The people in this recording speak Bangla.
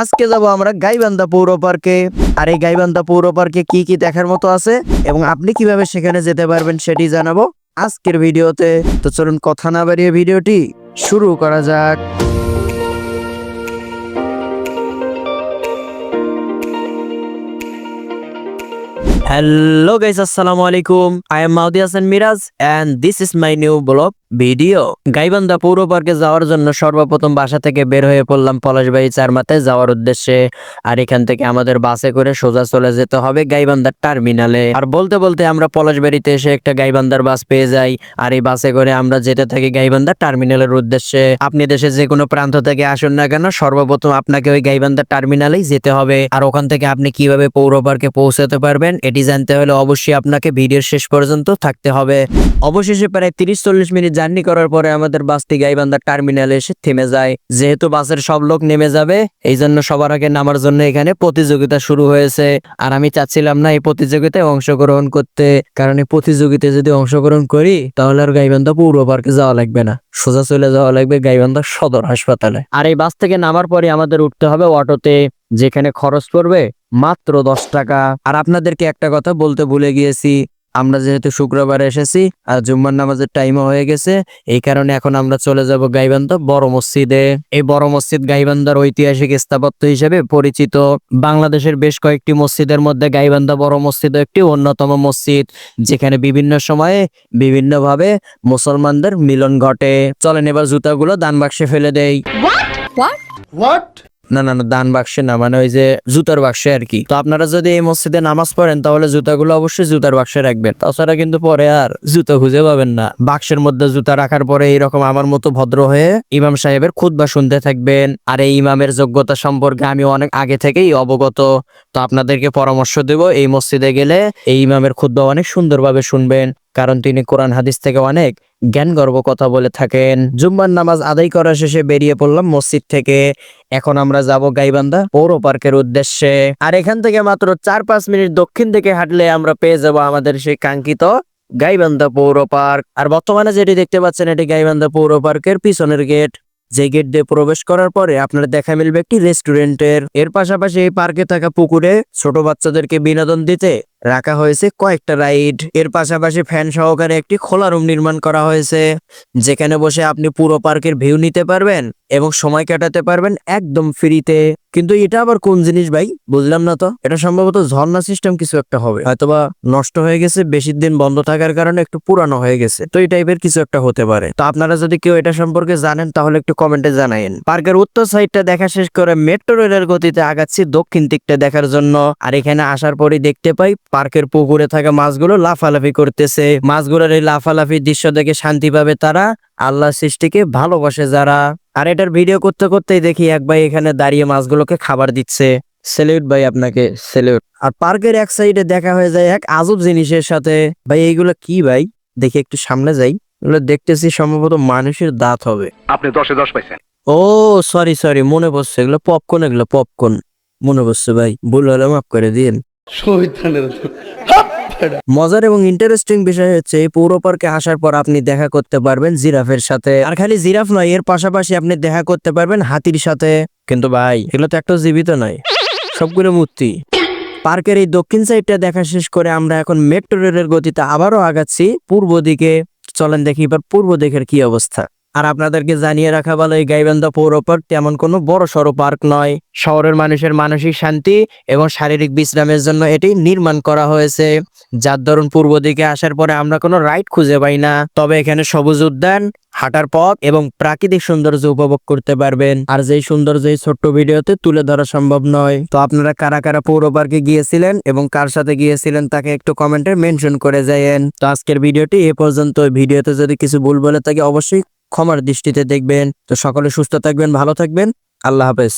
আজকে যাব আমরা গাইবান্ধা পৌর পার্কে আর এই গাইবান্ধা পৌর পার্কে কি কি দেখার মতো আছে এবং আপনি কীভাবে সেখানে যেতে পারবেন সেটি জানাব আজকের ভিডিওতে। তো চলুন কথা না বাড়িয়ে ভিডিওটি শুরু করা যাক। হ্যালো গাইস, আসসালামু আলাইকুম। I am Maudi Hasan Miraj and this is my new vlog video? Gaibandha পৌর পার্কে যাওয়ার জন্য সর্বপ্রথম বাসা থেকে বের হয়ে পড়লাম পলাশবাড়ি চারমাথায় যাওয়ার উদ্দেশ্যে। আর এখান থেকে আমাদের বাসে করে সোজা চলে যেতে হবে গাইবান্ধার টার্মিনালে। আর বলতে বলতে আমরা পলাশবাড়িতে এসে একটা গাইবান্ধার বাস পেয়ে যাই। আর এই বাসে করে আমরা যেতে থাকি গাইবান্ধা টার্মিনালের উদ্দেশ্যে। আপনি দেশের যে কোনো প্রান্ত থেকে আসুন না কেন, সর্বপ্রথম আপনাকে ওই গাইবান্ধা টার্মিনালেই যেতে হবে। আর ওখান থেকে আপনি কীভাবে পৌর পার্কে পৌঁছাতে পারবেন, এটি জানতে হলে অবশ্যই আপনাকে ভিডিওর শেষ পর্যন্ত থাকতে হবে। অবশেষে প্রায় তিরিশ চল্লিশ মিনিট জার্নি করার পরে আমাদের বাসটি গাইবান্ধা টার্মিনালে এসে থেমে যায়। যেহেতু বাসের সব লোক নেমে যাবে এই জন্য সবার আগে নামার জন্য এখানে প্রতিযোগিতা শুরু হয়েছে। আর আমি চাচ্ছিলাম না এই প্রতিযোগিতায় অংশগ্রহণ করতে, কারণ এই প্রতিযোগিতায় যদি অংশগ্রহণ করি, তাহলে আর গাইবান্ধা পৌর পার্কে যাওয়া লাগবে না। সোজা চলে যাওয়া লাগবে গাইবান্ধা সদর হাসপাতালে। আর এই বাস থেকে নামার পরে আমাদের উঠতে হবে অটোতে, যেখানে খরচ পড়বে মাত্র দশ টাকা। আর আপনাদেরকে একটা কথা বলতে ভুলে গিয়েছি আমরা যেহেতু শুক্রবার এসেছি আর জুম্মার নামাজের টাইমও হয়ে গেছে এই কারণে এখন আমরা চলে যাব গাইবান্ধা বড় মসজিদে। এই বড় মসজিদ গাইবান্ধার ঐতিহাসিক স্থাপত্য হিসেবে পরিচিত। বাংলাদেশের বেশ কয়েকটি মসজিদের মধ্যে গাইবান্ধা বড় মসজিদ একটি অন্যতম মসজিদ যেখানে বিভিন্ন সময়ে বিভিন্নভাবে মুসলমানদের মিলন ঘটে। চলেন এবার জুতাগুলো দান বাক্সে ফেলে দেই। What? না না না, দান বাক্সে না মানে ওই যে জুতার বাক্সে আর কি। তো আপনারা যদি এই মসজিদে নামাজ পড়েন, তাহলে জুতাগুলো অবশ্যই জুতার বাক্সে রাখবেন। তাছাড়া কিন্তু পরে আর জুতা খুঁজে পাবেন না। বাক্সের মধ্যে জুতা রাখার পরে এইরকম আমার মতো ভদ্র হয়ে ইমাম সাহেবের খুতবা শুনতে থাকবেন। আর এই ইমামের যোগ্যতা সম্পর্কে আমি অনেক আগে থেকেই অবগত। তো আপনাদেরকে পরামর্শ দেব, এই মসজিদে গেলে এই ইমামের খুতবা অনেক সুন্দরভাবে শুনবেন। কারণ তিনি কোরআন হাদিস থেকে অনেক জ্ঞান গর্ব কথা বলে থাকেন। জুম্মার নামাজ আদায় করা শেষে বেরিয়ে পড়লাম মসজিদ থেকে। এখন আমরা যাব গাইবান্ধা পৌর পার্কের উদ্দেশ্যে। আর এখান থেকে মাত্র চার পাঁচ মিনিট দক্ষিণ থেকে হাঁটলে আমরা পেয়ে যাব আমাদের সেই কাঙ্ক্ষিত গাইবান্ধা পৌর পার্ক। আর বর্তমানে যেটি দেখতে পাচ্ছেন, এটি গাইবান্ধা পৌর পার্কের পিছনের গেট। যে গেট দিয়ে প্রবেশ করার পরে আপনার দেখা মিলবে একটি রেস্টুরেন্টের। এর পাশাপাশি এই পার্কে থাকা পুকুরে ছোট বাচ্চাদেরকে বিনোদন দিতে রাখা হয়েছে কয়েকটা রাইড। এর পাশাপাশি ফ্যান সহকারে একটি খোলা রুম নির্মাণ করা হয়েছে, যেখানে বসে আপনি পুরো পার্কের ভিউ নিতে পারবেন এবং সময় কাটাতে পারবেন একদম ফ্রিতে। কিন্তু এটা আবার কোন জিনিস ভাই? বুঝলাম না তো। এটা সম্ভবত ঝর্ণা সিস্টেম কিছু একটা হবে। হয়তোবা নষ্ট হয়ে গেছে বেশি দিন বন্ধ থাকার কারণে একটু পুরানো হয়ে গেছে। তো এই টাইপের কিছু একটা হতে পারে। তো আপনারা যদি কেউ এটা সম্পর্কে জানেন, তাহলে একটু কমেন্টে জানাইন পার্কের উত্তর সাইডটা দেখা শেষ করে মেট্রো রেলের গতিতে আগাচ্ছি দক্ষিণ দিকটা দেখার জন্য। আর এখানে আসার পরে দেখতে পাই পার্কের পুকুরে থাকা মাছগুলো লাফালাফি করতেছে। মাছগুলোর এই লাফালাফি দৃশ্য দেখে শান্তি পাবে তারা আল্লাহ সৃষ্টিকে ভালোবাসে যারা। আর এটার ভিডিও করতে করতেই দেখি এক ভাই এখানে দাঁড়িয়ে মাছগুলোকে খাবার দিচ্ছে। সেলিউট ভাই আপনাকে সেলিউট। আর পার্কের এক সাইডে দেখা হয়ে যায় এক আজব জিনিসের সাথে। ভাই এইগুলো কি ভাই? দেখি একটু সামনে যাই। এগুলো দেখতেছি সম্ভবত মানুষের দাঁত হবে। আপনি দশে দশ পাইছেন। ও সরি সরি মনে পড়ছে। এগুলো পপকর্ন এগুলো পপকর্ন মনে পড়ছে ভাই। ভুল হলে মাফ করে দিন মজার এবং ইন্টারেস্টিং বিষয় হচ্ছে পৌর পার্কে আসার পর আপনি দেখা করতে পারবেন জিরাফের সাথে। আর খালি জিরাফ নয়, এর পাশাপাশি আপনি দেখা করতে পারবেন হাতির সাথে। কিন্তু ভাই, এগুলো তো একটা জীবিত নয়। সবগুলো মূর্তি। পার্কের এই দক্ষিণ সাইডটা দেখা শেষ করে আমরা এখন মেট্রো রেলের গতিতে আবারও আগাচ্ছি পূর্ব দিকে। চলেন দেখি এবার পূর্ব দিকের কি অবস্থা। আর আপনাদেরকে জানিয়ে রাখা ভালো, এই গাইবান্ধা পৌর পার্ক তেমন কোনো বড় সড়ো পার্ক নয়। শহরের মানুষের মানসিক শান্তি এবং শারীরিক বিশ্রামের জন্য এটি নির্মাণ করা হয়েছে। যার ধরুন পূর্ব দিকে আসার পরে আমরা কোনো রাইড খুঁজে পাই না। তবে এখানে সবুজ উদ্যান, হাঁটার পথ এবং প্রাকৃতিক সৌন্দর্য উপভোগ করতে পারবেন। আর যেই সৌন্দর্য এই ছোট্ট ভিডিওতে তুলে ধরা সম্ভব নয়। তো আপনারা কারা কারা পৌর পার্কে গিয়েছিলেন এবং কার সাথে গিয়েছিলেন তাকে একটু কমেন্টে মেনশন করে যায়েন তো আজকের ভিডিওটি এ পর্যন্ত ভিডিওতে যদি কিছু ভুল বলে থাকে অবশ্যই ক্ষমার দৃষ্টিতে দেখবেন। তো সকলে সুস্থ থাকবেন ভালো থাকবেন। আল্লাহ হাফেজ।